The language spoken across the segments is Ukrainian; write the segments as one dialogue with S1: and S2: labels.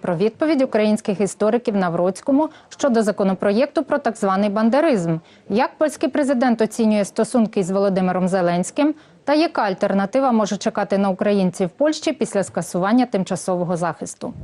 S1: Про відповідь українських істориків Навроцькому щодо законопроєкту про так званий бандеризм, як польський президент оцінює стосунки з Володимиром Зеленським, та яка альтернатива може чекати на українців в Польщі після скасування тимчасового захисту.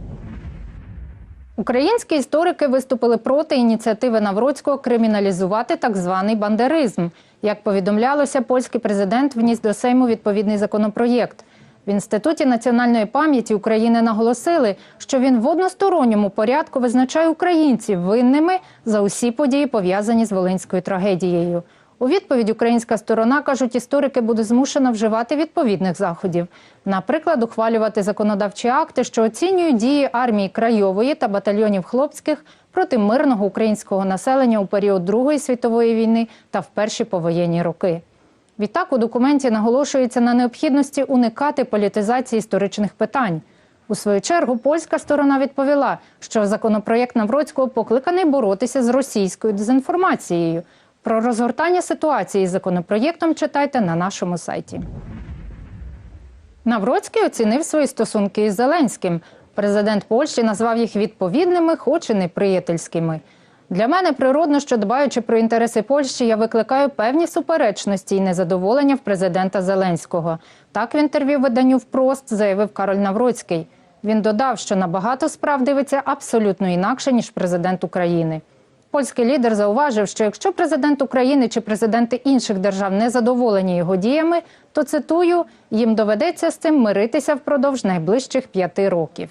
S1: Українські історики виступили проти ініціативи Навроцького криміналізувати так званий бандеризм. Як повідомлялося, польський президент вніс до Сейму відповідний законопроєкт. В інституті національної пам'яті України наголосили, що він в односторонньому порядку визначає українців винними за усі події, пов'язані з волинською трагедією. У відповідь українська сторона кажуть, історики буде змушена вживати відповідних заходів, наприклад, ухвалювати законодавчі акти, що оцінюють дії армії крайової та батальйонів хлопських проти мирного українського населення у період Другої світової війни та в перші повоєнні роки. Відтак у документі наголошується на необхідності уникати політизації історичних питань. У свою чергу польська сторона відповіла, що законопроєкт Навроцького покликаний боротися з російською дезінформацією. Про розгортання ситуації з законопроєктом читайте на нашому сайті. Навроцький оцінив свої стосунки із Зеленським. Президент Польщі назвав їх відповідними, хоч і неприятельськими. Для мене природно, що дбаючи про інтереси Польщі, я викликаю певні суперечності і незадоволення в президента Зеленського. Так в інтерв'ю виданню впрост заявив Кароль Навроцький. Він додав, що на багато справ дивиться абсолютно інакше ніж президент України. Польський лідер зауважив, що якщо президент України чи президенти інших держав не задоволені його діями, то цитую, їм доведеться з цим миритися впродовж найближчих п'яти років.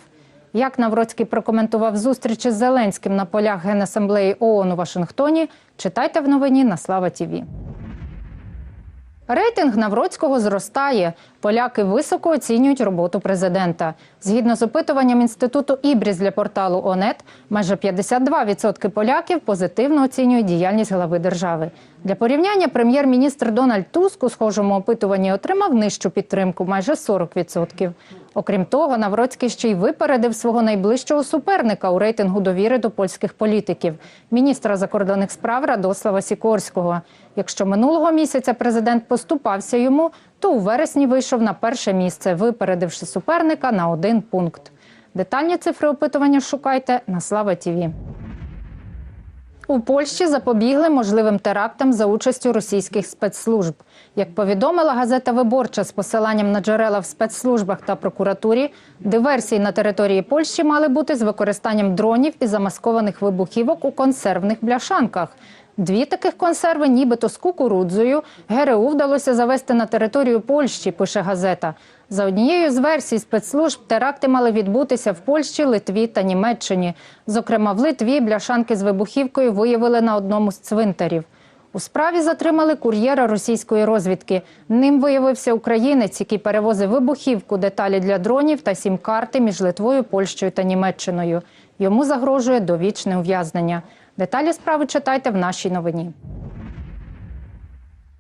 S1: Як Навроцький прокоментував зустрічі з Зеленським на полях Генасамблеї ООН у Вашингтоні, читайте в новині на Слава Тіві. Рейтинг Навроцького зростає. Поляки високо оцінюють роботу президента. Згідно з опитуванням інституту Ібріс для порталу ОНЕТ, майже 52% поляків позитивно оцінюють діяльність глави держави. Для порівняння прем'єр-міністр Дональд Туск у схожому опитуванні отримав нижчу підтримку майже 40%. Окрім того, Навроцький ще й випередив свого найближчого суперника у рейтингу довіри до польських політиків міністра закордонних справ Радослава Сікорського. Якщо минулого місяця президент поступався йому, то у вересні вийшов на перше місце, випередивши суперника на один пункт. Детальні цифри опитування шукайте на Слава Тіві. У Польщі запобігли можливим терактам за участю російських спецслужб. Як повідомила газета Виборча з посиланням на джерела в спецслужбах та прокуратурі, диверсії на території Польщі мали бути з використанням дронів і замаскованих вибухівок у консервних бляшанках. Дві таких консерви, нібито з кукурудзою, ГРУ вдалося завести на територію Польщі, пише газета. За однією з версій спецслужб теракти мали відбутися в Польщі, Литві та Німеччині. Зокрема, в Литві бляшанки з вибухівкою виявили на одному з цвинтарів. У справі затримали кур'єра російської розвідки. Ним виявився українець, який перевозив вибухівку, деталі для дронів та сім-карти між Литвою, Польщею та Німеччиною. Йому загрожує довічне ув'язнення. Деталі справи читайте в нашій новині.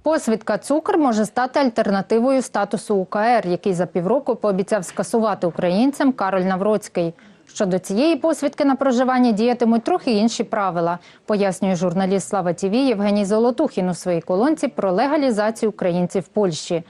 S1: Посвідка цукор може стати альтернативою статусу УКР, який за півроку пообіцяв скасувати українцям Кароль Навроцький. Щодо цієї посвідки на проживання діятимуть трохи інші правила, пояснює журналіст Слава ТІВІ Євгеній Золотухін у своїй колонці про легалізацію українців в Польщі.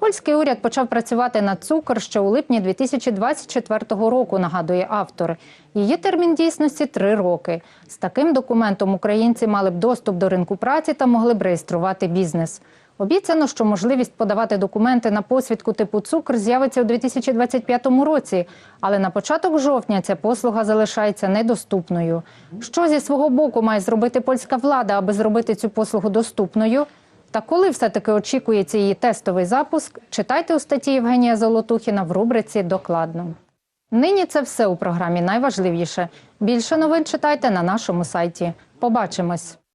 S1: Польський уряд почав працювати на цукор ще у липні 2024 року, нагадує автор. Її термін дійсності три роки. З таким документом українці мали б доступ до ринку праці та могли б реєструвати бізнес. Обіцяно, що можливість подавати документи на посвідку типу цукор з'явиться у 2025 році, але на початок жовтня ця послуга залишається недоступною. Що зі свого боку має зробити польська влада, аби зробити цю послугу доступною? Та коли все-таки очікується її тестовий запуск, читайте у статті Євгенія Золотухіна в рубриці Докладно. Нині це все у програмі найважливіше. Більше новин читайте на нашому сайті. Побачимось.